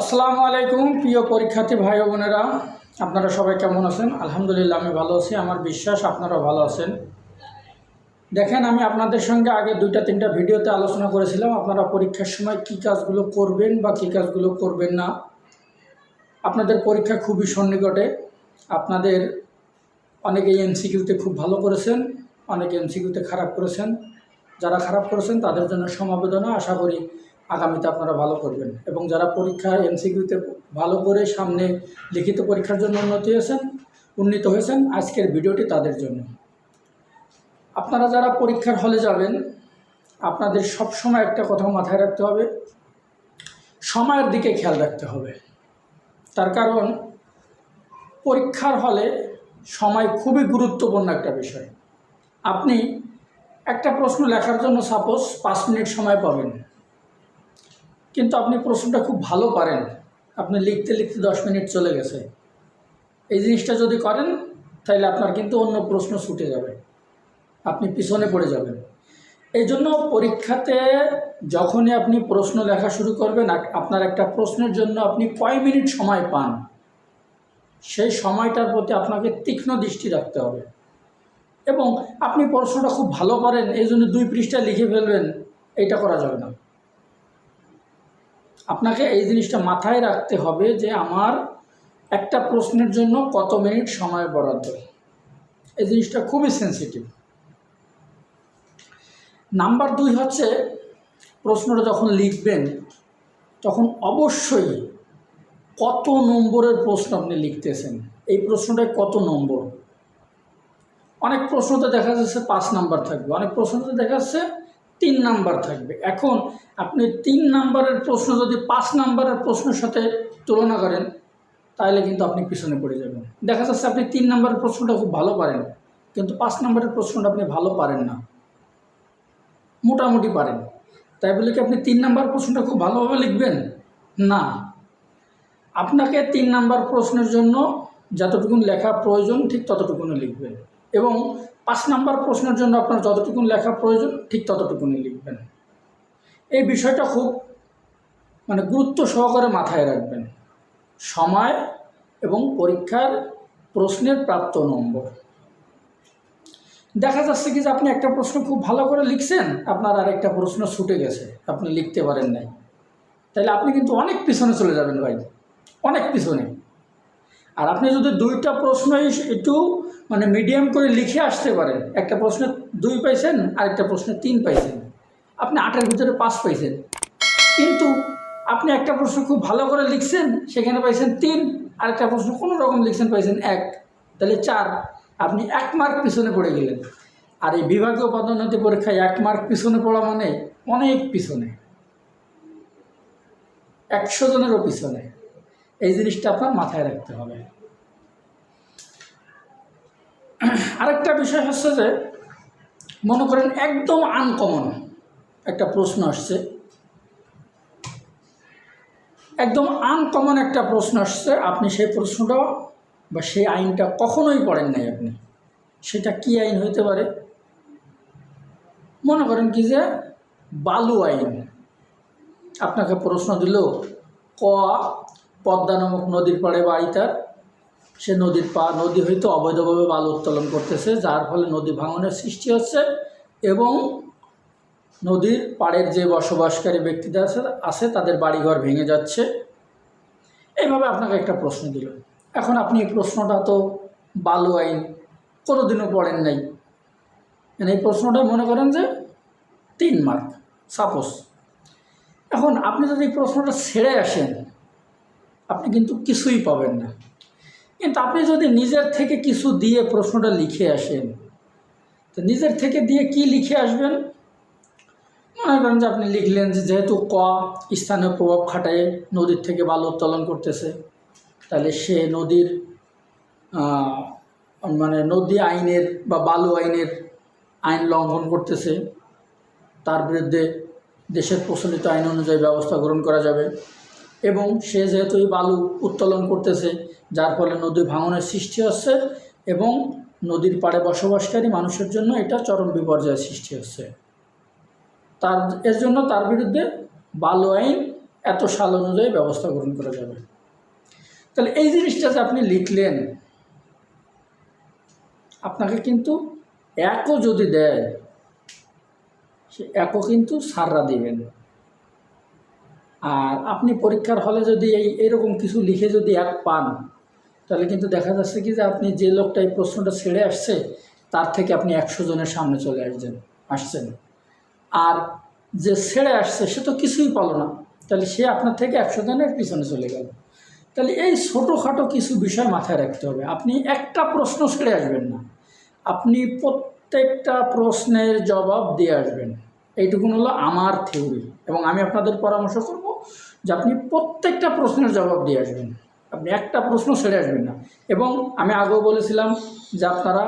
আসসালামু আলাইকুম, প্রিয় পরীক্ষার্থী ভাই বোনেরা। আপনারা সবাই কেমন আছেন? আলহামদুলিল্লাহ, আমি ভালো আছি। আমার বিশ্বাস আপনারা ভালো আছেন। দেখেন, আমি আপনাদের সঙ্গে আগে দুইটা, তিনটা ভিডিওতে আলোচনা করেছিলাম। আপনারা পরীক্ষার সময় কী কাজগুলো করবেন বা কী কাজগুলো করবেন না। আপনাদের পরীক্ষা খুবই সন্নিকটে। আপনাদের অনেকে এমসিকিউতে খুব ভালো করেছেন, অনেকে এমসিকিউতে খারাপ করেছেন। যারা খারাপ করেছেন, তাদের জন্য সমবেদনা। আশা করি আগামীতে আপনারা ভালো করবেন। এবং যারা পরীক্ষা এমসিকিউতে ভালো করে সামনে লিখিত পরীক্ষার জন্য উন্নতি হয়েছেন, উন্নীত হয়েছেন, আজকের ভিডিওটি তাদের জন্য। আপনারা যারা পরীক্ষার হলে যাবেন, আপনাদের সব সময় একটা কথা মাথায় রাখতে হবে, সময়ের দিকে খেয়াল রাখতে হবে। তার কারণ, পরীক্ষার হলে সময় খুবই গুরুত্বপূর্ণ একটা বিষয়। আপনি একটা প্রশ্ন লেখার জন্য সাপোজ পাঁচ মিনিট সময় পাবেন। কিন্তু আপনি প্রশ্নটা খুব ভালো পারেন। আপনি লিখতে লিখতে দশ মিনিট চলে গেছে। এই জিনিসটা যদি করেন তাহলে আপনার কিন্তু অন্য প্রশ্ন ছুটে যাবে। আপনি পিছনে পড়ে যাবেন। এই জন্য পরীক্ষাতে যখনই আপনি প্রশ্ন লেখা শুরু করবেন আপনার একটা প্রশ্নের জন্য আপনি কয় মিনিট সময় পান, সেই সময়টার প্রতি আপনাকে তীক্ষ্ণ দৃষ্টি রাখতে হবে। এবং আপনি প্রশ্নটা খুব ভালো পারেন এই জন্য দুই পৃষ্ঠা লিখে ফেলবেন, এইটা করা যাবে না। আপনাকে এই জিনিসটা মাথায় রাখতে হবে যে আমার একটা প্রশ্নের জন্য কত মিনিট সময় বরাদ্দ। এই জিনিসটা খুবই সেন্সিটিভ নাম্বার দুই হচ্ছে, প্রশ্নটা যখন লিখবেন, তখন অবশ্যই কত নম্বরের প্রশ্ন আপনি লিখতেছেন, এই প্রশ্নটায় কত নম্বর? অনেক প্রশ্নতে দেখা যাচ্ছে পাঁচ নাম্বার থাকবে, অনেক প্রশ্নতে দেখা যাচ্ছে তিন নাম্বার থাকবে। এখন আপনি তিন নাম্বারের প্রশ্ন, যদি পাঁচ নাম্বারের প্রশ্নের সাথে তুলনা করেন, তাহলে কিন্তু আপনি পিছনে পড়ে যাবেন। দেখা যাচ্ছে আপনি তিন নাম্বারের প্রশ্নটা খুব ভালো পারেন, কিন্তু পাঁচ নাম্বারের প্রশ্নটা আপনি ভালো পারেন না। মোটামুটি পারেন। তাই বলে কি আপনি তিন নাম্বার প্রশ্নটা খুব ভালোভাবে লিখবেন? না। আপনাকে তিন নাম্বার প্রশ্নের জন্য যতটুকুন লেখা প্রয়োজন, ঠিক ততটুকুনি লিখবেন। এবং পাঁচ নাম্বার প্রশ্নের জন্য আপনার যতটুকুন লেখা প্রয়োজন, ঠিক ততটুকুনি লিখবেন। এই বিষয়টা খুব মানে গুরুত্ব সহকারে মাথায় রাখবেন। সময় এবং পরীক্ষার প্রশ্নের প্রাপ্ত নম্বর। দেখা যাচ্ছে কি যে আপনি একটা প্রশ্ন খুব ভালো করে লিখছেন, আপনার আরেকটা প্রশ্ন ছুটে গেছে, আপনি লিখতে পারেন নাই। তাহলে আপনি কিন্তু অনেক পিছনে চলে যাবেন ভাই, অনেক পিছনে। আর আপনি যদি দুইটা প্রশ্নই একটু মানে মিডিয়াম করে লিখে আসতে পারেন, একটা প্রশ্নে দুই পাইছেন আর একটা প্রশ্নে তিন পাইছেন, আপনি আটের ভিতরে পাঁচ পাইছেন। কিন্তু আপনি একটা প্রশ্ন খুব ভালো করে লিখছেন, সেখানে পাইছেন তিন, আরেকটা প্রশ্ন কোনো রকম লিখছেন, পাইছেন এক, তাহলে চার, আপনি এক মার্ক পিছনে পড়ে গেলেন। আর এই বিভাগীয় পদোন্নতি পরীক্ষায় এক মার্ক পিছনে পড়া মানে অনেক পিছনে। একশো জনেরও পিছনে। এই জিনিসটা আপনার মাথায় রাখতে হবে। আরেকটা বিষয় হচ্ছে যে, মনে করেন একদম আনকমন একটা প্রশ্ন আসছে। একদম আনকমন একটা প্রশ্ন আসছে, আপনি সেই প্রশ্নটা বা সেই আইনটা কখনোই পড়েন নাই আপনি। সেটা কি আইন হইতে পারে? মনে করেন কি যে, বালু আইন। আপনাকে প্রশ্ন দিল, ক পদ্মা নামক নদীর পাড়ে বাড়ি তার সে নদীর পা, নদী হইতে অবৈধভাবে বালু উত্তোলন করতেছে, যার ফলে নদী ভাঙনের সৃষ্টি হচ্ছে এবং নদীর পাড়ের যে বসবাসকারী ব্যক্তিদের আছে আছে, তাদের বাড়িঘর ভেঙে যাচ্ছে। এইভাবে আপনাকে একটা প্রশ্ন দিল। এখন আপনি এই প্রশ্নটা তো বালু আইন কোনো দিনও পড়েন নাই। মানে এই প্রশ্নটা মনে করেন যে তিন মার্ক, সাপোজ। এখন আপনি যদি এই প্রশ্নটা ছেড়ে আসেন আপনি কিন্তু কিছুই পাবেন না। কিন্তু আপনি যদি নিজের থেকে কিছু দিয়ে প্রশ্নটা লিখে আসেন, তো নিজের থেকে দিয়ে কি লিখে আসবেন? মনে করেন যে আপনি লিখলেন যে যেহেতু ক স্থানীয় প্রভাব খাটায় নদীর থেকে বালু উত্তোলন করতেছে, তাহলে সে নদীর মানে নদী আইনের বা বালু আইনের আইন লঙ্ঘন করতেছে, তার বিরুদ্ধে দেশের প্রচলিত আইন অনুযায়ী ব্যবস্থা গ্রহণ করা যাবে। এবং সে যেহেতু এই বালু উত্তোলন করতেছে, যার ফলে নদী ভাঙনের সৃষ্টি হচ্ছে এবং নদীর পাড়ে বসবাসকারী মানুষের জন্য এটা চরম বিপর্যয়ের সৃষ্টি হচ্ছে। তার, এর জন্য তার বিরুদ্ধে বালু আইন এত সাল অনুযায়ী ব্যবস্থা গ্রহণ করা যাবে। তাহলে এই জিনিসটা যে আপনি লিখলেন, আপনাকে কিন্তু একও যদি দেয়, সে একও কিন্তু সাররা দিবেন। আর আপনি পরীক্ষার হলে যদি এই এরকম কিছু লিখে যদি এক পান, তাহলে কিন্তু দেখা যাচ্ছে কি যে আপনি যে লোকটা এই প্রশ্নটা ছেড়ে আসছে, তার থেকে আপনি একশো জনের সামনে চলে আসছেন আসছেন। আর যে ছেড়ে আসছে, সে তো কিছুই পালো না, তাহলে সে আপনার থেকে একশো জনের পিছনে চলে গেল। তাহলে এই ছোটোখাটো কিছু বিষয় মাথায় রাখতে হবে। আপনি একটা প্রশ্ন ছেড়ে আসবেন না। আপনি প্রত্যেকটা প্রশ্নের জবাব দিয়ে আসবেন। এইটুকুন হলো আমার থিওরি এবং আমি আপনাদের পরামর্শ করব। যে আপনি প্রত্যেকটা প্রশ্নের জবাব দিয়ে আসবেন। আপনি একটা প্রশ্ন ছেড়ে আসবেন না। এবং আমি আগেও বলেছিলাম যে আপনারা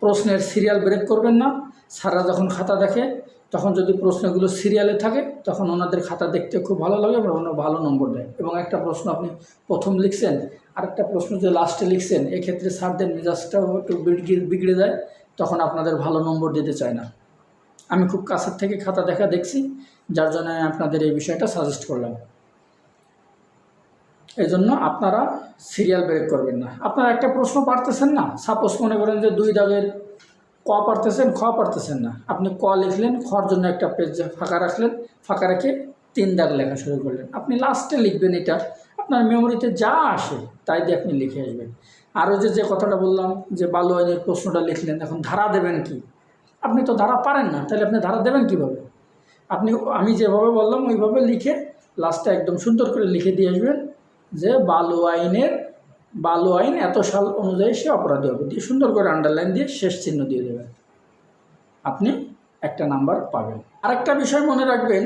প্রশ্নের সিরিয়াল ব্রেক করবেন না। সারা যখন খাতা দেখে, তখন যদি প্রশ্নগুলো সিরিয়ালে থাকে, তখন ওনাদের খাতা দেখতে খুব ভালো লাগে এবং ওনারা ভালো নম্বর দেয়। এবং একটা প্রশ্ন আপনি প্রথম লিখছেন, আরেকটা প্রশ্ন যে লাস্টে লিখছেন, এক্ষেত্রে স্যারদের মেজাজটাও একটু বিগড়ে যায়, তখন আপনাদের ভালো নম্বর দিতে চায় না। আমি খুব কাছের থেকে খাতা দেখা দেখছি, যার জন্য আপনাদের এই বিষয়টা সাজেস্ট করলাম। এই জন্য আপনারা সিরিয়াল ব্রেক করবেন না। আপনারা একটা প্রশ্ন পারতেছেন না? সাপোজ মনে করেন যে দুই দাগের ক পারতেছেন, খ পারতেছেন না। আপনি ক লিখলেন খর জন্য একটা পেজ ফাঁকা রাখলেন, ফাঁকা রেখে তিন দাগ লেখা শুরু করলেন। আপনি লাস্টে লিখবেন এটা। আপনার মেমোরিতে যা আসে, তাই দিয়ে আপনি লিখে আসবেন। আরও যে যে কথাটা বললাম, যে বালু আইনের প্রশ্নটা লিখলেন, এখন ধারা দেবেন কি? আপনি তো ধারা পারেন না, তাহলে আপনি ধারা দেবেন কীভাবে? আপনি, আমি যেভাবে বললাম, ওইভাবে লিখে লাস্টে একদম সুন্দর করে লিখে দিয়ে আসবেন। যে বালু আইনের, বালু আইন এত সাল অনুযায়ী সে অপরাধী হবে। দিয়ে সুন্দর করে আন্ডারলাইন দিয়ে শেষ চিহ্ন দিয়ে দেবেন। আপনি একটা নাম্বার পাবেন। আরেকটা বিষয় মনে রাখবেন,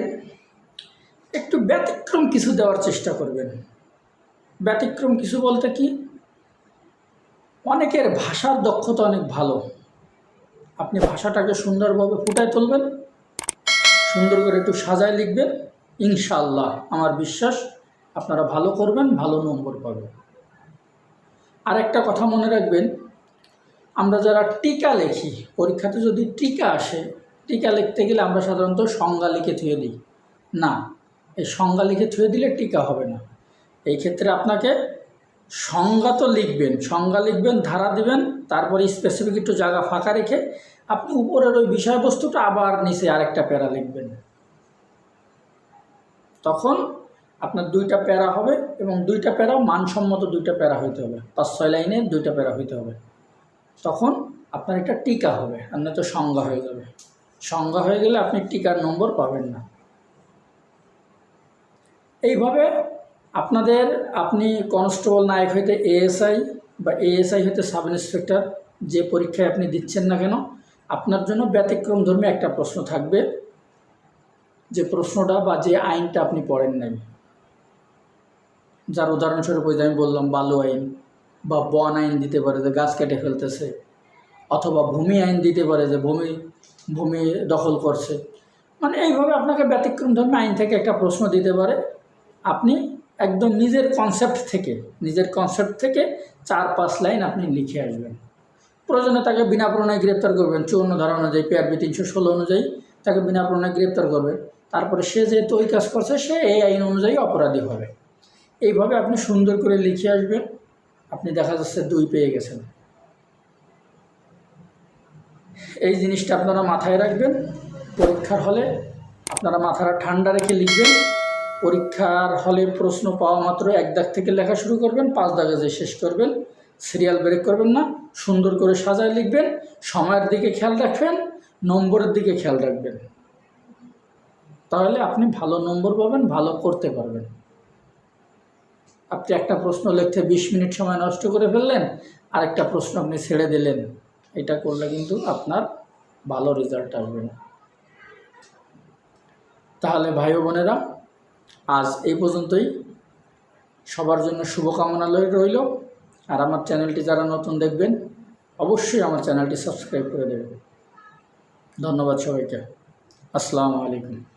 একটু ব্যতিক্রম কিছু দেওয়ার চেষ্টা করবেন। ব্যতিক্রম কিছু বলতে কি? অনেকের ভাষার দক্ষতা অনেক ভালো। আপনি ভাষাটাকে সুন্দরভাবে ফুটায় তুলবেন, সুন্দর করে একটু সাজায় লিখবেন, ইনশাআল্লাহ, আমার বিশ্বাস আপনারা ভালো করবেন, ভালো নম্বর পাবেন। আর একটা কথা মনে রাখবেন, আমরা যারা টিকা লেখি, পরীক্ষাতে যদি টিকা আসে, টিকা লিখতে গেলে আমরা সাধারণত সংজ্ঞা লিখে থুয়ে দিই। না, এই সংজ্ঞা লিখে থুয়ে দিলে টিকা হবে না। এই ক্ষেত্রে আপনাকে সংজ্ঞা তো লিখবেন, সংজ্ঞা লিখবেন, ধারা দিবেন, তারপরে স্পেসিফিক একটু জায়গা ফাঁকা রেখে আপনি উপরের ওই বিষয়বস্তুটা আবার নিচে আরেকটা প্যারা লিখবেন। তখন আপনার দুইটা প্যারা হবে এবং দুইটা প্যারা মানসম্মত দুইটা প্যারা হইতে হবে। পাঁচ, ছয় লাইনে দুইটা প্যারা হইতে হবে। তখন আপনার একটা টিকা হবে আর তো সংজ্ঞা হয়ে যাবে। সংজ্ঞা হয়ে গেলে আপনি টিকার নম্বর পাবেন না। এইভাবে আপনাদের আপনি কনস্টেবল নায়ক হইতে এএসআই বা এএসআই হইতে সাব ইন্সপেক্টর যে পরীক্ষায় আপনি দিচ্ছেন না কেন, আপনার জন্য ব্যতিক্রম ধর্মী একটা প্রশ্ন থাকবে। যে প্রশ্নটা বা যে আইনটা আপনি পড়েন নাই। যার উদাহরণস্বরূপ ওই যে আমি বললাম, বালু আইন বা বন আইন দিতে পারে যে গাছ কেটে ফেলতেছে, অথবা ভূমি আইন দিতে পারে যে ভূমি ভূমি দখল করছে। মানে এইভাবে আপনাকে ব্যতিক্রম ধর্মী আইন থেকে একটা প্রশ্ন দিতে পারে। আপনি একদম নিজের কনসেপ্ট থেকে, নিজের কনসেপ্ট থেকে চার পাঁচ লাইন আপনি লিখে আসবেন। প্রয়োজনে তাকে বিনা প্রণয় গ্রেপ্তার করবেন। চুয়ান্ন ধারা অনুযায়ী পিআরবি তিনশো ষোলো অনুযায়ী তাকে বিনা প্রণয় গ্রেপ্তার করবে তারপরে সে যেহেতু ওই কাজ করছে, সে এই আইন অনুযায়ী অপরাধী হবে। এইভাবে আপনি সুন্দর করে লিখে আসবেন, আপনি দেখা যাচ্ছে দুই পেয়ে গেছেন। এই জিনিসটা আপনারা মাথায় রাখবেন, পরীক্ষার হলে আপনারা মাথাটা ঠান্ডা রেখে লিখবেন, পরীক্ষার হলে প্রশ্ন পাওয়া মাত্র এক দাগ থেকে লেখা শুরু করবেন, পাঁচ দাগে যে শেষ করবেন, সিরিয়াল ব্রেক করবেন না, সুন্দর করে সাজায় লিখবেন, সময়ের দিকে খেয়াল রাখবেন, নম্বরের দিকে খেয়াল রাখবেন। তাহলে আপনি ভালো নম্বর পাবেন, ভালো করতে পারবেন। আপনি একটা প্রশ্ন লিখতে বিশ মিনিট সময় নষ্ট করে ফেললেন, আরেকটা প্রশ্ন আপনি ছেড়ে দিলেন। এটা করলে কিন্তু আপনার ভালো রেজাল্ট আসবে না। তাহলে ভাই বোনেরা, আজ এই পর্যন্তই। সবার জন্য শুভকামনা রইল। আর আমার চ্যানেলটি যারা নতুন দেখবেন, অবশ্যই আমার চ্যানেলটি সাবস্ক্রাইব করে দেবেন। ধন্যবাদ সবাইকে। আসসালামু আলাইকুম।